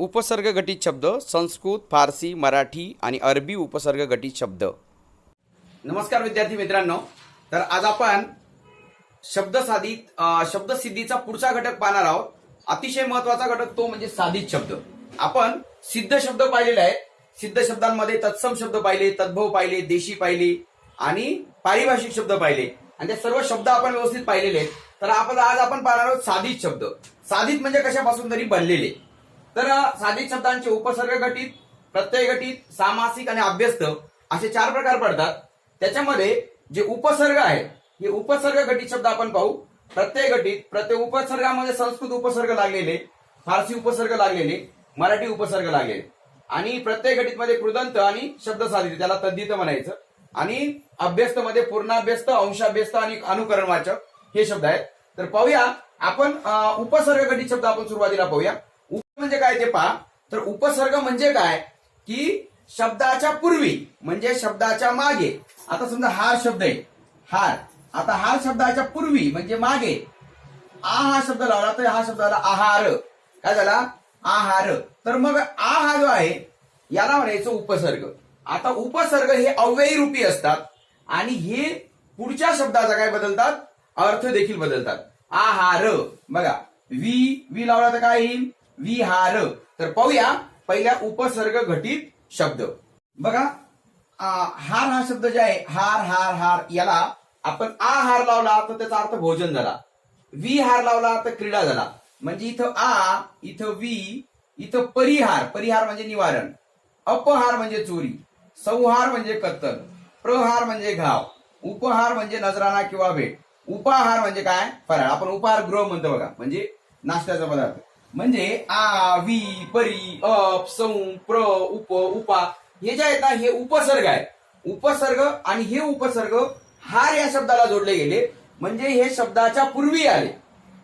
उपसर्गगटित शब्द संस्कृत फारसी मराठी आणि अरबी उपसर्गगटित शब्द. नमस्कार विद्यार्थी मित्रांनो. तर आज आपण शब्दसाधित शब्दसिद्धीचा पुढचा घटक पाहणार आहोत. अतिशय महत्त्वाचा घटक तो म्हणजे साधित शब्द. आपण सिद्ध शब्द पाहिलेले आहेत. सिद्ध शब्दांमध्ये तत्सम शब्द पाहिले तद्भव पाहिले देशी पाहिले आणि पारिभाषिक शब्द पाहिले. आणि ते सर्व शब्द आपण व्यवस्थित पाहिलेले आहेत. तर आपण आज आपण पाहणार आहोत साधित शब्द. साधित म्हणजे कशापासून तरी बनलेले. तर साधित शब्दांचे उपसर्ग गटित प्रत्यय गटित सामासिक आणि अभ्यस्त असे चार प्रकार पडतात. त्याच्यामध्ये जे उपसर्ग आहेत हे उपसर्ग गटित शब्द आपण पाहू. प्रत्यय गटित प्रत्येक उपसर्गामध्ये संस्कृत उपसर्ग लागलेले फारसी उपसर्ग लागलेले मराठी उपसर्ग लागलेले. आणि प्रत्यय गटित मध्ये कृदंत आणि शब्द साधित त्याला तद्धित म्हणायचं. आणि अभ्यस्त मध्ये पूर्णाभ्यस्त अंशाभ्यस्त आणि अनुकरणवाचक हे शब्द आहेत. तर पाहूया आपण उपसर्ग गटित शब्द आपण सुरुवातीला पाहूया. म्हणजे काय ते पहा. तर उपसर्ग म्हणजे काय? की शब्दाच्या पूर्वी म्हणजे शब्दाच्या मागे. आता समजा हार शब्द आहे. हार. आता हार शब्दाच्या पूर्वी म्हणजे मागे. आ हा शब्द लावला तर हा शब्द आला आहार. काय झाला? आहार. तर मग आ हा जो आहे याला म्हणायचं उपसर्ग. आता उपसर्ग हे अव्ययी रूपी असतात आणि हे पुढच्या शब्दाचा काय बदलतात? अर्थ देखील बदलतात. आहार. बघा. वी वी लावला तर काय येईल? विहार. तर पाहूया पहिल्या उपसर्ग घटित शब्द. बघा आ, हार हा शब्द जे आहे हार हार हार याला आपण आहार लावला तर त्याचा अर्थ भोजन झाला. विहार लावला तर क्रीडा झाला. म्हणजे इथं आ इथं वी इथं परिहार. परिहार म्हणजे निवारण. अपहार म्हणजे चोरी. संहार म्हणजे कत्तल. प्रहार म्हणजे घाव. उपहार म्हणजे नजराणा किंवा भेट. उपाहार म्हणजे काय? फराळ. आपण उपहार गृह म्हणतो बघा. म्हणजे नाश्त्याचा पदार्थ. म्हणजे आ वी परी अप सौ प्र उप उपा. हे जे आहेत ना हे उपसर्ग आहे उपसर्ग आणि हे उपसर्ग हार या शब्दाला जोडले गेले. म्हणजे हे शब्दाच्या पूर्वी आले.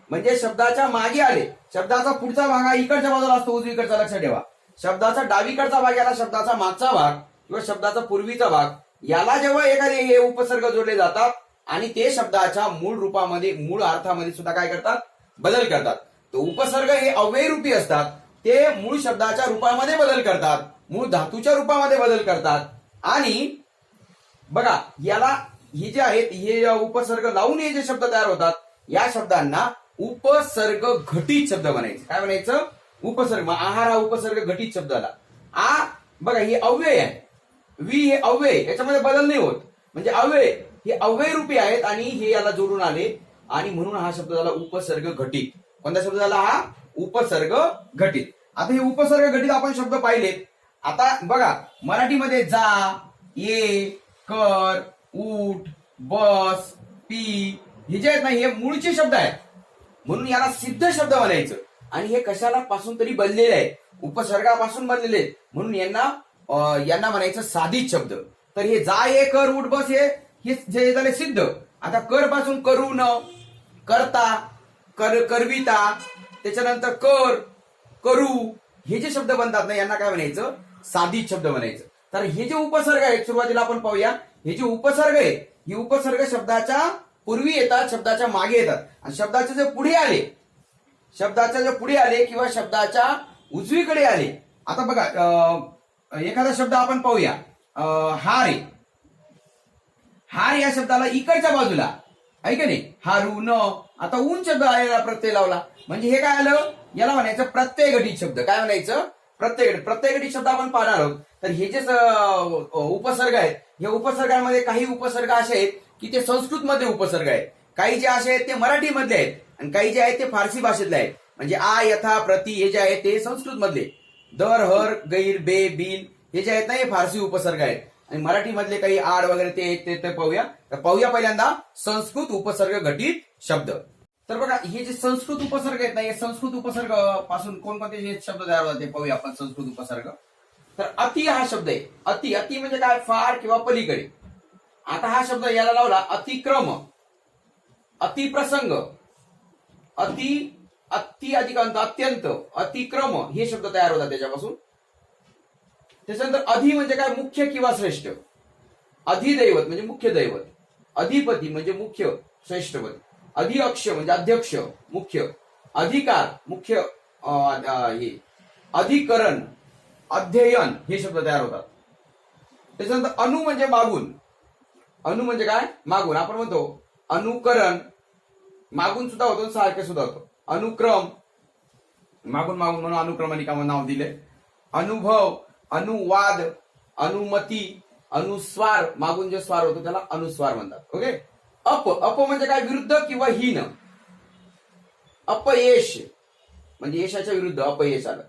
म्हणजे शब्दाच्या मागे आले. शब्दाचा पुढचा भाग हा इकडच्या बाजूला असतो उजवीकडचा लक्ष ठेवा. शब्दाचा डावीकडचा भाग याला शब्दाचा मागचा भाग किंवा शब्दाचा पूर्वीचा भाग. याला जेव्हा एखादे हे उपसर्ग जोडले जातात आणि ते शब्दाच्या मूळ रूपामध्ये मूळ अर्थामध्ये सुद्धा काय करतात? बदल करतात. उपसर्ग हे अव्यय रूपी असतात. ते मूळ शब्दाच्या रूपामध्ये बदल करतात. मूळ धातूच्या रूपामध्ये बदल करतात. आणि बघा याला हे जे आहेत हे उपसर्ग लावून हे जे शब्द तयार होतात या शब्दांना उपसर्ग घटित शब्द म्हणायचे. काय म्हणायचं? उपसर्ग आहार हा उपसर्ग घटित शब्द आला. आ बघा हे अव्यय आहे. वी हे अव्यय याच्यामध्ये बदल नाही होत. म्हणजे अव्यय हे अव्यय रूपी आहेत आणि हे याला जोडून आले. आणि म्हणून हा शब्द झाला उपसर्ग घटित. कोणता शब्द झाला हा? उपसर्ग घटित. आता हे उपसर्ग घटित आपण शब्द पाहिलेत आता बघा मराठीमध्ये जा ये कर उठ बस पी हे जे आहेत ना हे मूळचे शब्द आहेत. म्हणून याला सिद्ध शब्द म्हणायचं. आणि हे कशाला पासून तरी बनलेले आहे उपसर्गापासून बनलेले म्हणून यांना यांना म्हणायचं साधित शब्द. तर हे जा ये कर उठ बस हे हे जे झाले सिद्ध. आता कर पासून करू न करता कर करविता त्याच्यानंतर कर करू हे जे शब्द बनतात ना यांना काय म्हणायचं? साधित शब्द म्हणायचं. तर हे जे उपसर्ग आहेत सुरुवातीला आपण पाहूया. हे जे उपसर्ग आहेत हे उपसर्ग शब्दाच्या पूर्वी येतात शब्दाच्या मागे येतात. आणि शब्दाचे जे पुढे आले शब्दाच्या जे पुढे आले किंवा शब्दाच्या उजवीकडे आले. आता बघा अं, एखादा शब्द आपण पाहूया. अं, हार. आहे हार या शब्दाला इकडच्या बाजूला. आहे नाही? हारू न आता ऊन शब्द आलेला प्रत्यय लावला. म्हणजे हे काय आलं? याला म्हणायचं प्रत्यय घटित शब्द. काय म्हणायचं? प्रत्यय प्रत्यय घटित शब्द आपण पाहणार आहोत. तर हे जे उपसर्ग आहेत या उपसर्गांमध्ये काही उपसर्ग असे आहेत की ते संस्कृत मध्ये उपसर्ग आहेत. काही जे असे आहेत ते मराठीमधले आहेत आणि काही जे आहेत ते फारसी भाषेतले आहेत. म्हणजे आ यथा प्रति हे जे आहेत ते संस्कृत मधले दर हर गैर बे बिन हे जे आहेत ना हे फारसी उपसर्ग आहेत. आणि मराठी मधले काही आड वगैरे ते आहेत ते- ते पाहूया. तर पाहूया पहिल्यांदा संस्कृत उपसर्ग घटित शब्द. तर बघा हे जे संस्कृत उपसर्ग आहेत ना हे संस्कृत उपसर्गपासून कोणकोणते जे शब्द तयार होतात ते पाहूया आपण संस्कृत उपसर्ग. तर अति हा शब्द आहे. अति अति म्हणजे काय? फार किंवा पलीकडे. आता हा शब्द याला लावला अतिक्रम. अतिप्रसंग. अति अति अधिकांत अत्यंत. अतिक्रम हे शब्द तयार होतात त्याच्यापासून. त्याच्यानंतर अधि म्हणजे काय? मुख्य किंवा श्रेष्ठ. अधिदैवत म्हणजे मुख्य दैवत. अधिपती म्हणजे मुख्य श्रेष्ठपती. अधिअक्ष म्हणजे अध्यक्ष मुख्य अधिकार मुख्य हे अधिकरण अध्ययन हे शब्द तयार होतात. त्याच्यानंतर अनु म्हणजे मागून. अनु म्हणजे काय? मागून. आपण म्हणतो अनुकरण. मागून सुद्धा होतो सारखे सुद्धा होतो. अनुक्रम. मागून मागून म्हणून अनुक्रमणिका म्हणून नाव दिले. अनुभव अनुवाद अनुमती अनुस्वार. मागून जे स्वार होतो त्याला अनुस्वार म्हणतात. ओके? अप अप म्हणजे काय? विरुद्ध किंवा हीन. अपयश. म्हणजे यशाच्या विरुद्ध अपयश आलं.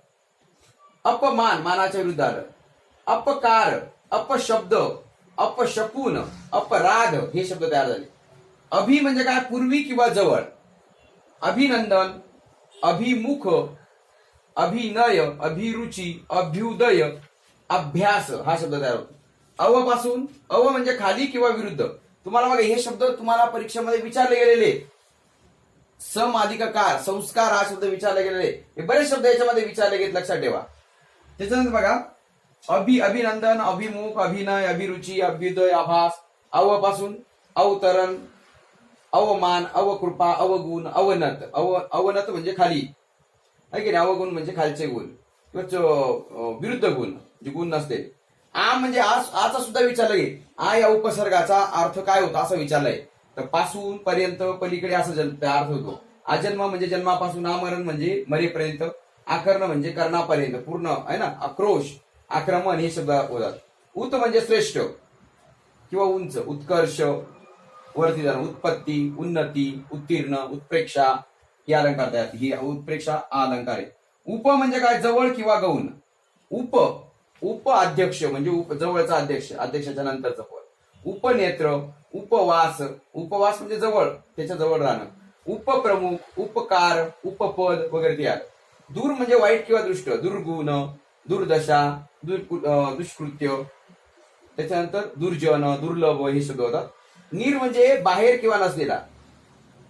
अपमान मानाच्या विरुद्ध आलं. अपकार अपशब्द अपशपून अपराध हे शब्द तयार झाले. अभि म्हणजे काय? पूर्वी किंवा जवळ. अभिनंदन अभिमुख अभिनय अभिरुची अभ्युदय अभ्यास हा शब्द तयार होतो. अवपासून अव म्हणजे खाली किंवा विरुद्ध. तुम्हाला बघा हे शब्द तुम्हाला परीक्षेमध्ये विचारले गेलेले. सम अधिकार संस्कार हा शब्द विचारले गेलेले. हे बरेच शब्द याच्यामध्ये विचारले गेले लक्षात ठेवा. त्याच्यानंतर बघा अभि अभिनंदन अभिमुख अभिनय अभिरुची अभ्युदय आभास अवपासून अवतरण अवमान अवकृपा अवगुण अवनत. अव अवनत म्हणजे खाली. आहे की नाही? अवगुण म्हणजे खालचे गुण. किंवा विरुद्ध गुण जे गुण नसते. आ म्हणजे आज आचा सुद्धा विचारलं आहे आ या उपसर्गाचा अर्थ काय होता असं विचारलंय. तर पासून पर्यंत पलीकडे असं अर्थ होतो. अजन्म म्हणजे जन्मापासून आमरण म्हणजे मरेपर्यंत आकर्ण म्हणजे कर्णापर्यंत पूर्ण आहे ना? आक्रोश आक्रमण हे शब्द होतात उत म्हणजे श्रेष्ठ किंवा उंच उत्कर्ष वरती जाणं उत्पत्ती उन्नती उत्तीर्ण उत्प्रेक्षा ही अलंकार तयार ही उत्प्रेक्षा हा अलंकार आहे. उप म्हणजे काय? जवळ किंवा गौण. उप उप अध्यक्ष म्हणजे उप जवळचा अध्यक्ष अध्यक्षाच्या नंतरचं पद. उपनेत्र उपवास उपवास म्हणजे जवळ त्याच्याजवळ राहणं. उपप्रमुख उपकार उपपद वगैरे ते दूर म्हणजे वाईट किंवा दृष्ट दुर्गुण दुर्दशा दुष्कृत्य. त्याच्यानंतर दुर्जन दुर्लभ हे शब्द होतात. निर म्हणजे बाहेर किंवा नसलेला.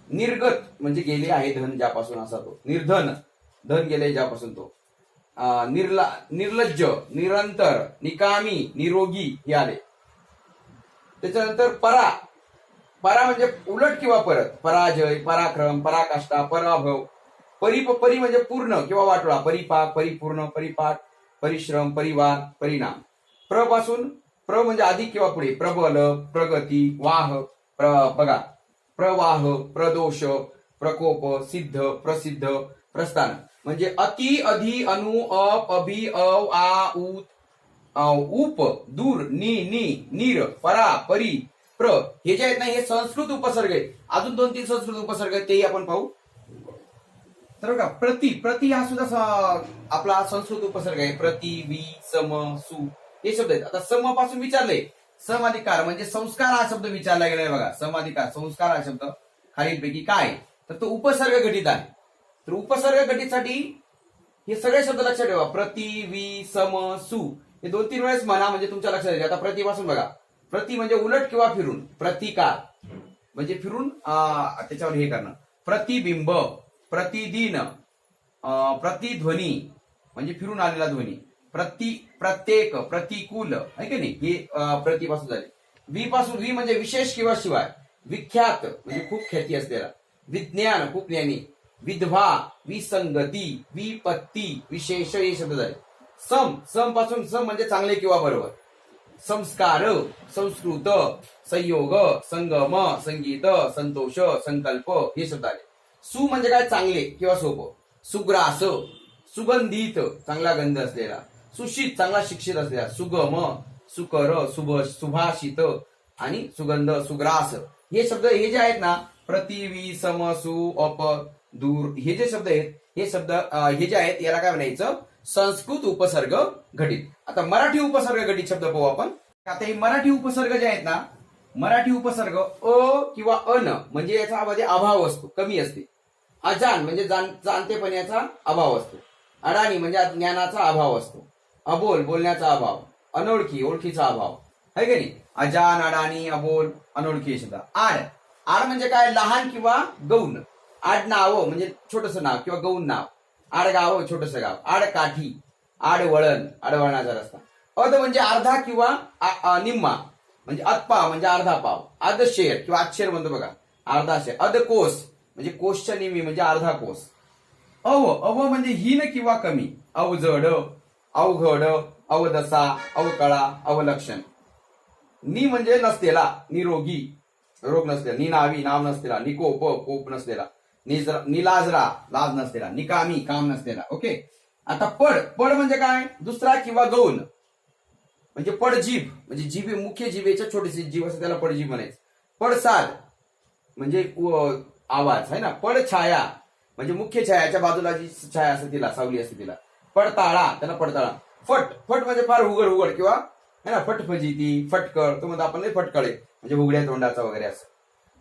निर्गत म्हणजे गेले आहे धन ज्यापासून असा तो. निर्धन. धन गेले ज्यापासून तो. निर्ला निर्लज्ज निरंतर निकामी निरोगी हे आले. त्याच्यानंतर परा. परा म्हणजे उलट किंवा परत. पराजय पराक्रम पराकाष्ठा पराभव. परि परी म्हणजे पूर्ण किंवा वाटोळा. परिपाक परिपूर्ण परिपाठ परिश्रम परिवार परिणाम. प्रपासून प्र म्हणजे अधिक किंवा पुढे. प्रबल प्रगती वाह प्र बघा. प्रवाह प्रदोष प्रकोप सिद्ध प्रसिद्ध प्रस्थान. म्हणजे अति अधि अनु अप अभि अव आ उत उप दूर नि नि नीर परा परी प्र. हे जे आहेत ना हे संस्कृत उपसर्ग आहेत. अजून दोन तीन संस्कृत उपसर्ग आहेत तेही आपण पाहू. तर बघा प्रति प्रति हा सुद्धा आपला संस्कृत उपसर्ग आहे. प्रति वि सम सु. हे शब्द आहेत. आता समपासून विचारले समाधिकार म्हणजे संस्कार हा शब्द विचारला गेला आहे बघा समाधिकार संस्कार हा शब्द खालीलपैकी काय? तर तो उपसर्ग घटित आहे. तर उपसर्ग घटितसाठी हे सगळे शब्द लक्षात ठेवा. प्रति वि सम सु. हे दोन तीन वेळेस म्हणा म्हणजे तुमच्या लक्षात येईल. आता प्रतिपासून बघा. प्रति म्हणजे उलट किंवा फिरून. प्रतिकार. म्हणजे फिरून त्याच्यावर हे करणं. प्रतिबिंब. प्रतिदिन. प्रतिध्वनी. म्हणजे फिरून आलेला ध्वनी. प्रति प्रत्येक प्रतिकूल. आहे की नाही? हे प्रतिपासून झाले. वी पासून वी म्हणजे विशेष किंवा शिवाय. विख्यात. म्हणजे खूप ख्याती असलेला. विज्ञान. खूप ज्ञानी. विधवा विसंगती विपत्ती विशेष हे शब्द झाले. सम समपासून सम म्हणजे चांगले किंवा बरोबर. संस्कार संस्कृत संयोग संगम संगीत संतोष संकल्प हे शब्द आले. सु म्हणजे काय? चांगले किंवा सोपं. सुग्रास सुगंधित चांगला गंध असलेला. सुशित चांगला शिक्षित असलेला. सुगम सुकर सुभ सुभाषित आणि सुगंध सुग्रास. हे शब्द हे जे आहेत ना प्रतिवी सम सु अप दूर हे जे शब्द आहेत हे शब्द हे जे आहेत याला काय म्हणायचं? संस्कृत उपसर्ग घटित. आता मराठी उपसर्ग घटित शब्द पाहू आपण. आता हे मराठी उपसर्ग जे आहेत ना मराठी उपसर्ग अ किंवा अन म्हणजे याचा मध्ये अभाव असतो कमी असते. अजान म्हणजे जाणतेपण याचा अभाव असतो. अडाणी म्हणजे ज्ञानाचा अभाव असतो. अबोल बोलण्याचा अभाव. अनोळखी ओळखीचा अभाव. है की नाही? अजान अडाणी अबोल अनोळखी शब्द. आड आड म्हणजे काय? लहान किंवा गौण. आड नाव म्हणजे छोटस नाव किंवा गौण नाव. आड गाव छोटस गाव. आड काठी आड वळण आडवळणाचा रस्ता. अध म्हणजे अर्धा किंवा निम्मा म्हणजे अतपाव म्हणजे अर्धा पाव. अध शेर किंवा आजशेर म्हणतो बघा. अर्धा शेर. अध कोस म्हणजे कोसच्या निम्मी म्हणजे अर्धा कोस. अव अव म्हणजे हीन किंवा कमी. अवजड अवघड अवदसा अवकळा अवलक्षण नि म्हणजे नसलेला निरोगी. रोग नसलेला निनावी नाव नसलेला निकोप कोप नसलेला निजरा निलाजरा लाज नसलेला निकामी काम नसलेला ओके आता पड पड म्हणजे काय? दुसरा किंवा गौण म्हणजे पडजीभ म्हणजे जीभ मुख्य जीवेच्या छोटीशी जीभ असते त्याला पडजीभ म्हणायचं. पडसाद म्हणजे आवाज आहे ना? पडछाया म्हणजे मुख्य छायाच्या बाजूला जी छाया असते तिला सावली असते तिला. पडताळा त्याला पडताळा फट फट म्हणजे फार हुगड हुगड किंवा है ना? फटफजिती फटकळ तो म्हणतो आपण फटकळे म्हणजे उघड्या तोंडाचा वगैरे असं.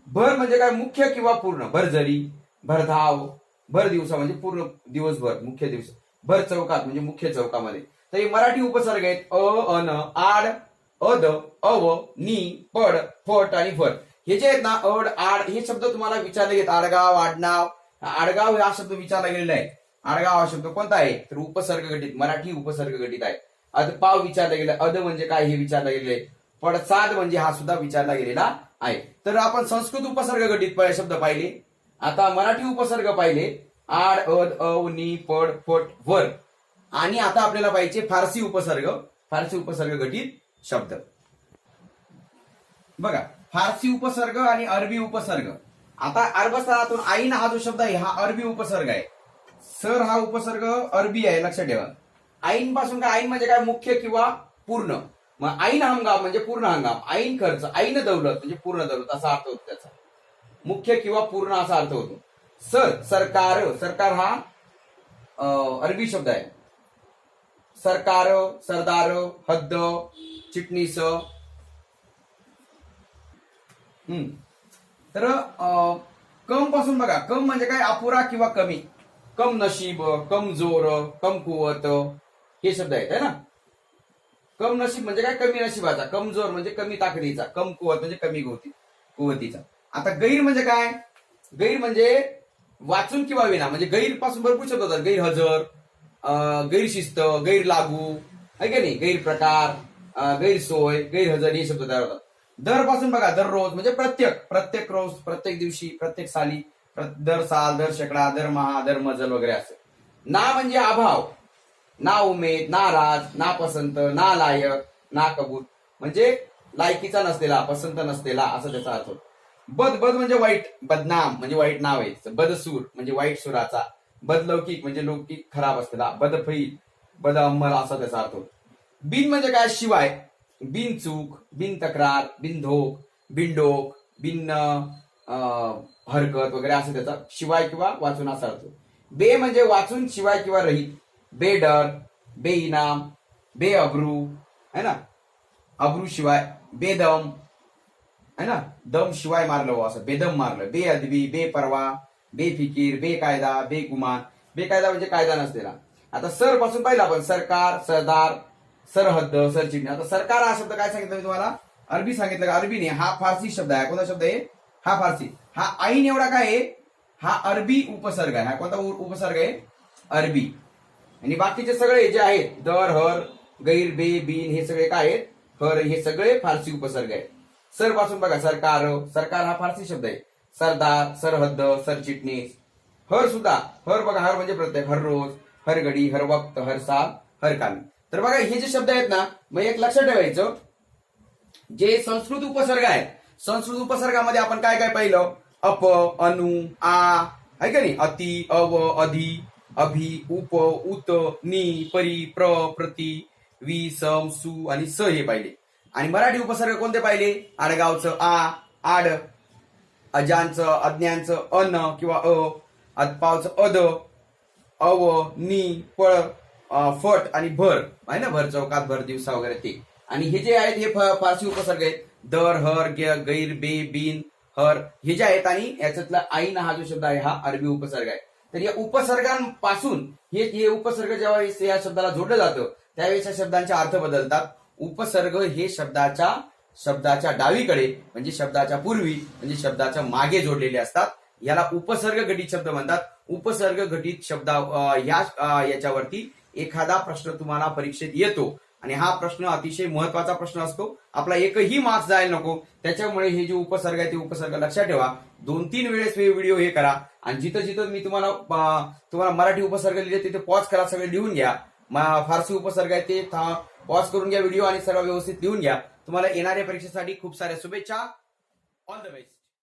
भर म्हणजे काय? मुख्य किंवा पूर्ण भरझरी. भरधाव भर दिवसा म्हणजे पूर्ण दिवसभर मुख्य दिवस. भर चौकात म्हणजे मुख्य चौकामध्ये. तर हे मराठी उपसर्ग आहेत अ अन आड अद अव नी पड फट आणि फट हे जे आहेत ना अड आड हे शब्द तुम्हाला विचारले गेले आडगाव आडनाव. आडगाव हा शब्द विचारला गेलेला आहे. आडगाव हा शब्द कोणता आहे? तर उपसर्ग गटित मराठी उपसर्ग गटित आहे. अदपाव विचारला गेला अद म्हणजे काय हे विचारलं गेलेलं आहे पडसाद म्हणजे हा सुद्धा विचारला गेलेला आहे. तर आपण संस्कृत उपसर्ग गटित शब्द पाहिले. आता मराठी उपसर्ग पाहिले. आड अद अव नी पड फट वर. आणि आता आपल्याला पाहिजे फारसी उपसर्ग. फारसी उपसर्ग गटित शब्द. बघा फारसी उपसर्ग आणि अरबी उपसर्ग. आता अरबस्थानातून आईन हा जो शब्द आहे हा अरबी उपसर्ग आहे. सर हा उपसर्ग अरबी आहे लक्षात ठेवा. आईन पासून काय? आईन म्हणजे काय? मुख्य किंवा पूर्ण. मग आईन हंगाम म्हणजे पूर्ण हंगाम. आईन खर्च आईन दौलत म्हणजे पूर्ण दौलत. असा अर्थ होतो त्याचा. मुख्य किंवा पूर्ण असा अर्थ होतो. सर सरकार सरकार हा अरबी शब्द आहे. सरकार सरदार हद्द चिटणीस. हम्म. तर अं, कमपासून बघा. कम म्हणजे काय? अपुरा किंवा कमी. कम नशीब कम जोर कम कुवत हे शब्द आहेत है ना? कम नशीब म्हणजे काय? कमी नशिबाचा. कमजोर म्हणजे कमी ताकदीचा. कम कुवत म्हणजे कमी गोती कुवतीचा. आता गैर म्हणजे काय? गैर म्हणजे वाचून किंवा विना म्हणजे गैरपासून भरपूर शब्द होतात. गैरहजर गैरशिस्त गैर लागू आहे का नाही? गैरप्रकार गैरसोय गैरहजर हे शब्द तयार होतात. दरपासून बघा दररोज म्हणजे प्रत्येक प्रत्येक रोज प्रत्येक दिवशी प्रत्येक साली दर साल दर शेकडा दर महा दर मजल वगैरे असं. ना म्हणजे अभाव ना उमेद नाराज ना पसंत ना लायक ना कबूल. म्हणजे लायकीचा नसलेला पसंत नसलेला असं त्याचा अर्थ होतो. बद बद म्हणजे वाईट बदनाम म्हणजे वाईट नाव आहे. बदसूर म्हणजे वाईट सुराचा. बदलौकिक म्हणजे लौकिक खराब असलेला. बदफई बद अंमल असा त्याचा अर्थ होतो. बिन म्हणजे काय? शिवाय. बिन चूक बिन तक्रार बिन धोक बिन बिन हरकत वगैरे असं त्याचा शिवाय किंवा वाचून असा अर्थ बे म्हणजे वाचून शिवाय किंवा रहित. बेडर बेइनाम बेअब्रू है ना? अब्रू शिवाय. बेदम है ना? दम शिवाय मारलं हो असं. बेदम मारलं. बेअदबी बेपरवा बेफिकीर बेकायदा बेगुमान. बेकायदा म्हणजे कायदा नसलेला. आता सरपासून पाहिलं आपण सरकार सरदार सरहद्द सरचिटणी आता सरकार हा शब्द काय सांगितलं मी तुम्हाला? अरबी सांगितलं का? अरबीने हा फारसी शब्द आहे. कोणता शब्द आहे? हा फारसी. हा आईन एवढा काय आहे? हा अरबी उपसर्ग आहे. हा कोणता उपसर्ग आहे? अरबी. आणि बाकीचे सगळे जे आहेत दर हर गैर बे बिन हे सगळे काय आहेत? हर हे सगळे फारसी उपसर्ग आहेत. सरपासून बघा सरकार सरकार हा फारसी शब्द आहे. सरदार सरहद्द सरचिटणीस हर सुद्धा हर बघा हर म्हणजे प्रत्येक हर रोज हर घडी हर वक्त हर साल हर काल. तर बघा हे जे शब्द आहेत ना मग एक लक्षात ठेवायचं. जे संस्कृत उपसर्ग आहेत संस्कृत उपसर्गामध्ये आपण काय काय पाहिलं? अप अनु आ आहे का नाही? अति अव अधि अभि उप उत नि परी प्र प्रति वि सम सु आणि स हे पाहिले. आणि मराठी उपसर्ग कोणते पाहिले? आडगावचं आ आड अजांचं अज्ञांचं अन किंवा अ अदपावचं अद अव नी पळ फट आणि भर. आहे ना? भर चौकात भर दिवसा वगैरे ते. आणि हे जे आहेत हे फारसी उपसर्ग आहेत. दर हर गैर बे बिन हर. हे जे आहेत आणि याच्यातला आईन हा जो शब्द आहे हा अरबी उपसर्ग आहे. तर या उपसर्गांपासून हे हे उपसर्ग जेव्हा या शब्दाला जोडलं जातं त्यावेळेस या शब्दांचे अर्थ बदलतात. उपसर्ग हे शब्दाच्या शब्दाच्या डावीकडे म्हणजे शब्दाच्या पूर्वी म्हणजे शब्दाच्या मागे जोडलेले असतात. याला उपसर्ग घटित शब्द म्हणतात. उपसर्ग घटित शब्द ह्या याच्यावरती एखादा प्रश्न तुम्हाला परीक्षेत येतो. आणि हा प्रश्न अतिशय महत्त्वाचा प्रश्न असतो. आपला एकही मार्क्स जायला नको. त्याच्यामुळे हे जे उपसर्ग आहे ते उपसर्ग लक्षात ठेवा. दोन तीन वेळेस हे व्हिडिओ हे करा. आणि जिथं जिथं मी तुम्हाला तुम्हाला मराठी उपसर्ग लिहिले तिथे पॉज करा सगळे लिहून घ्या. फारसी उपसर्ग आहे ते पॉज करून घ्या व्हिडिओ आणि सर्व व्यवस्थित लिहून घ्या. तुम्हाला येणाऱ्या परीक्षेसाठी खूप साऱ्या शुभेच्छा. All the best